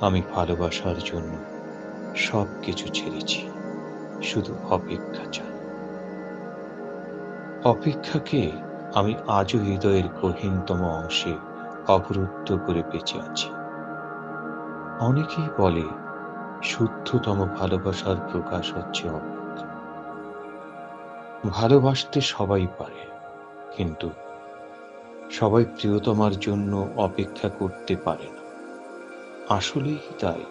আমি ভালোবাসার জন্য সব কিছু ছেড়েছি, শুধু অপেক্ষা চাই। অপেক্ষাকে আমি আজও হৃদয়ের গহীনতম অংশে অবরুদ্ধ করে বেঁচে আছি। অনেকেই বলে, শুদ্ধতম ভালোবাসার প্রকাশ হচ্ছে অপেক্ষা। ভালোবাসতে সবাই পারে, কিন্তু সবাই প্রিয়তমার জন্য অপেক্ষা করতে পারে না। আসলেই তাই?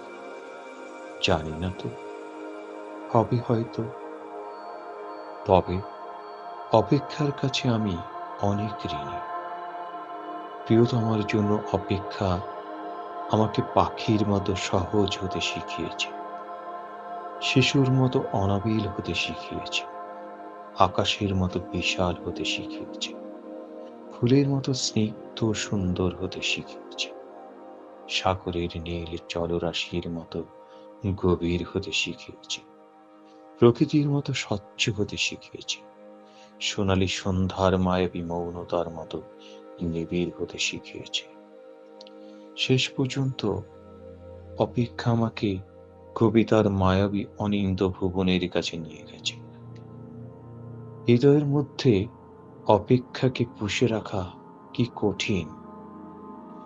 জানি না তো। হবে হয়তো। তবে অপেক্ষার কাছে আমি অনেক ঋণী। প্রিয়তমার জন্য অপেক্ষা আমাকে পাখির মতো সহজ হতে শিখিয়েছে। শিশুর মতো অনাবিল হতে শিখিয়েছে। আকাশের মতো বিশাল হতে শিখিয়েছে। ফুলের মতো স্নিগ্ধ সুন্দর হতে শিখিয়েছে। সাগরের নীল জলরাশির মতো গভীর হতে শিখিয়েছে। প্রকৃতির মতো স্বচ্ছ হতে শিখিয়েছে। সোনালি সন্ধ্যার মায়াবী মৌনতার মতো নিবিড় হতে শিখিয়েছে। শেষ পর্যন্ত অপেক্ষা আমাকে কবিতার মায়াবী অনিন্দ ভুবনের কাছে নিয়ে গেছে। হৃদয়ের মধ্যে অপেক্ষাকে পুষে রাখা কি কঠিন?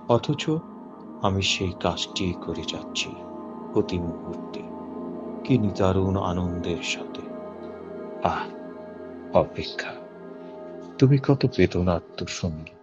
অথচ আমি সেই কাজটি করে যাচ্ছি প্রতি মুহূর্তে। কি নিদারুণ আনন্দের সাথে। আহ, অপেক্ষা। তুমি কত বেদনার্থ সঙ্গী।